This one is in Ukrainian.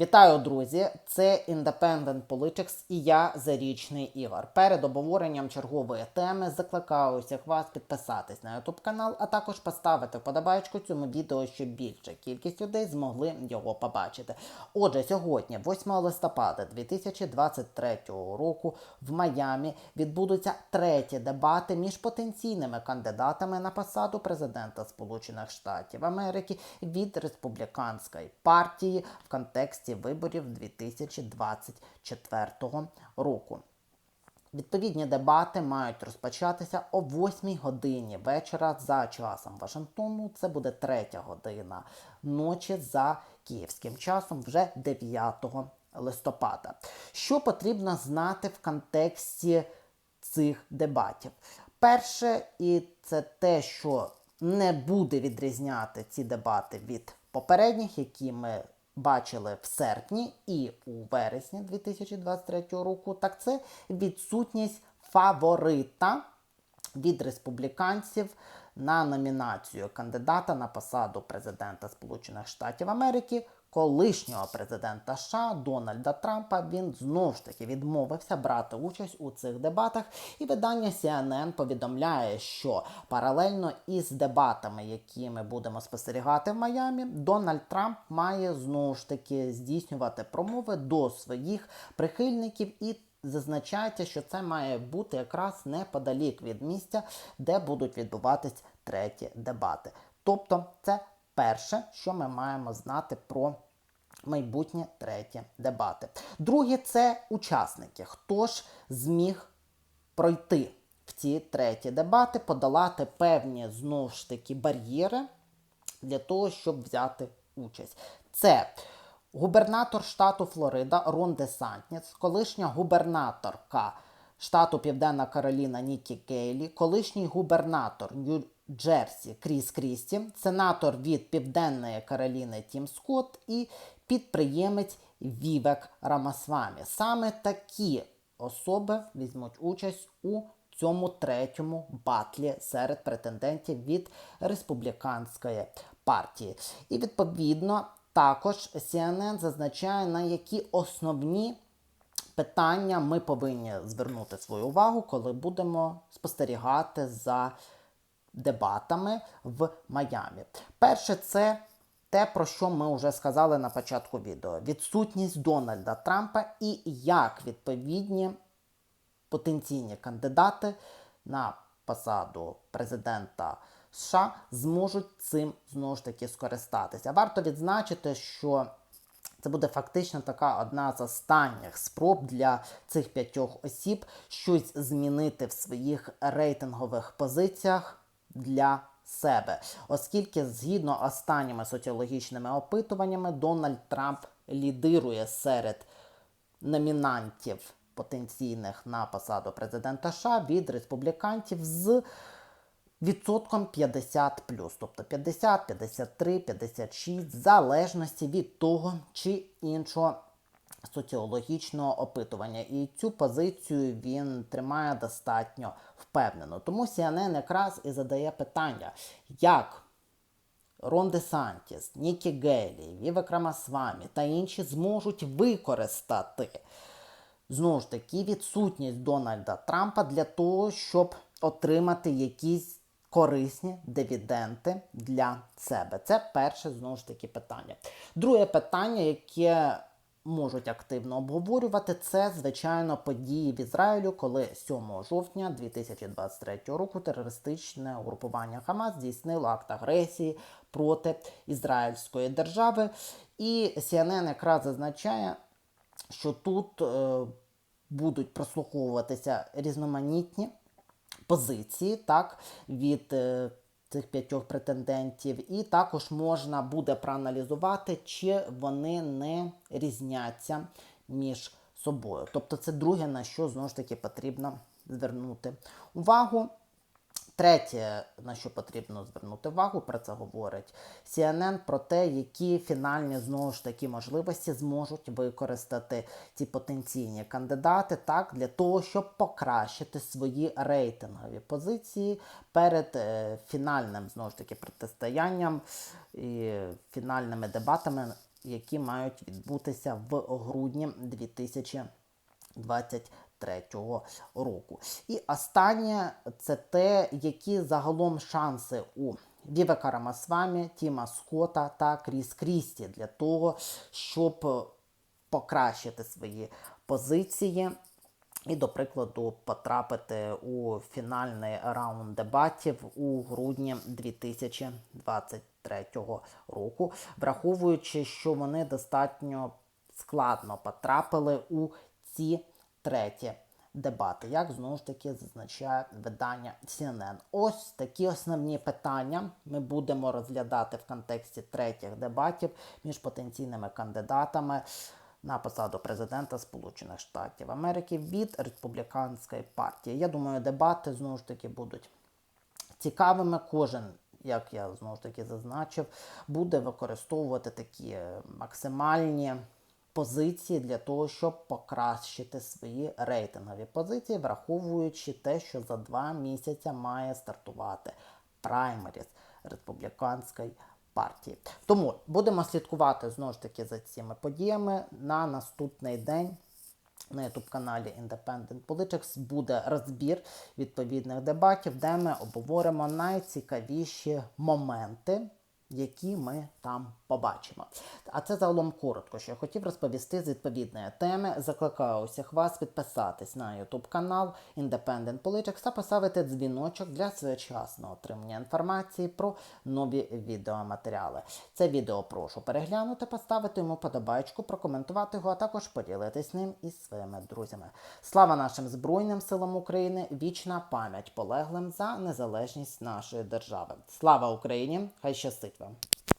Вітаю, друзі! Це Independent Politics і я Зарічний Ігор. Перед обговоренням чергової теми закликаю усіх вас підписатись на YouTube канал, а також поставити вподобайку цьому відео, щоб більша кількість людей змогли його побачити. Отже, сьогодні, 8 листопада 2023 року, в Майамі відбудуться треті дебати між потенційними кандидатами на посаду президента Сполучених Штатів Америки від республіканської партії в контексті виборів 2024 року. Відповідні дебати мають розпочатися о 8 годині вечора за часом Вашингтону. Це буде 3 година ночі за київським часом, вже 9 листопада. Що потрібно знати в контексті цих дебатів? Перше, і це те, що не буде відрізняти ці дебати від попередніх, які ми бачили в серпні і у вересні 2023 року, так це відсутність фаворита від республіканців на номінацію кандидата на посаду президента Сполучених Штатів Америки. Колишнього президента США Дональда Трампа він знову ж таки відмовився брати участь у цих дебатах, і видання CNN повідомляє, що паралельно із дебатами, які ми будемо спостерігати в Майамі, Дональд Трамп має знову ж таки здійснювати промови до своїх прихильників і. Зазначається, що це має бути якраз неподалік від місця, де будуть відбуватись треті дебати. Тобто, це перше, що ми маємо знати про майбутні треті дебати. Друге, це учасники. Хто ж зміг пройти в ці треті дебати, подолати певні знову ж таки бар'єри для того, щоб взяти участь. Це губернатор штату Флорида Рон Де Сантніс, колишня губернаторка штату Південна Кароліна Нікі Кейлі, колишній губернатор Нью-Джерсі Кріс Крісті, сенатор від Південної Кароліни Тім Скотт і підприємець Вівек Рамасвамі. Саме такі особи візьмуть участь у цьому третьому батлі серед претендентів від республіканської партії. І відповідно також CNN зазначає, на які основні питання ми повинні звернути свою увагу, коли будемо спостерігати за дебатами в Майамі. Перше, це те, про що ми вже сказали на початку відео: відсутність Дональда Трампа і як відповідні потенційні кандидати на посаду президента США зможуть цим знову ж таки скористатися. Варто відзначити, що це буде фактично така одна з останніх спроб для цих п'ятьох осіб щось змінити в своїх рейтингових позиціях для себе, оскільки згідно останніми соціологічними опитуваннями Дональд Трамп лідирує серед номінантів потенційних на посаду президента США від республіканців з відсотком 50 тобто 50, 53, 56, в залежності від того чи іншого соціологічного опитування. І цю позицію він тримає достатньо впевнено. Тому CNN якраз і задає питання, як Рон Де Сантіс, Нікі Гейлі, Вівек Рамасвамі та інші зможуть використати знову ж таки відсутність Дональда Трампа для того, щоб отримати якісь корисні дивіденти для себе. Це перше знову ж таки питання. Друге питання, яке можуть активно обговорювати, це звичайно події в Ізраїлю, коли 7 жовтня 2023 року терористичне угрупування Хамас здійснило акт агресії проти Ізраїльської держави. І CNN якраз зазначає, що тут е, будуть прослуховуватися різноманітні позиції так, від е, цих п'ятьох претендентів, і також можна буде проаналізувати, чи вони не різняться між собою. Тобто, це друге, на що знову ж таки потрібно звернути увагу. Третє, на що потрібно звернути увагу, про це говорить CNN, про те, які фінальні знову ж таки можливості зможуть використати ці потенційні кандидати так для того, щоб покращити свої рейтингові позиції перед е, фінальним знову ж таки протистоянням і фінальними дебатами, які мають відбутися в грудні 2023 року. І останнє це те, які загалом шанси у Вівека Рамасвамі, Тіма Скотта та Кріс Крісті для того, щоб покращити свої позиції і, до прикладу, потрапити у фінальний раунд дебатів у грудні 2023 року, враховуючи, що вони достатньо складно потрапили у ці треті дебати, як знову ж таки зазначає видання CNN. Ось такі основні питання ми будемо розглядати в контексті третіх дебатів між потенційними кандидатами на посаду президента Сполучених Штатів Америки від республіканської партії. Я думаю, дебати знову ж таки будуть цікавими. Кожен, як я знову ж таки зазначив, буде використовувати такі максимальні позиції для того, щоб покращити свої рейтингові позиції, враховуючи те, що за два місяці має стартувати праймеріс республіканської партії. Тому будемо слідкувати знову ж таки за цими подіями на наступний день. На youtube каналі Independent Politics буде розбір відповідних дебатів, де ми обговоримо найцікавіші моменти, які ми там побачимо. А це загалом коротко, що я хотів розповісти з відповідної теми. Закликаю усіх вас підписатись на YouTube канал Independent Politics та поставити дзвіночок для своєчасного отримання інформації про нові відеоматеріали. Це відео прошу переглянути, поставити йому подобайку, прокоментувати його, а також поділитись ним із своїми друзями. Слава нашим Збройним силам України! Вічна пам'ять полеглим за незалежність нашої держави. Слава Україні! Хай щастить them.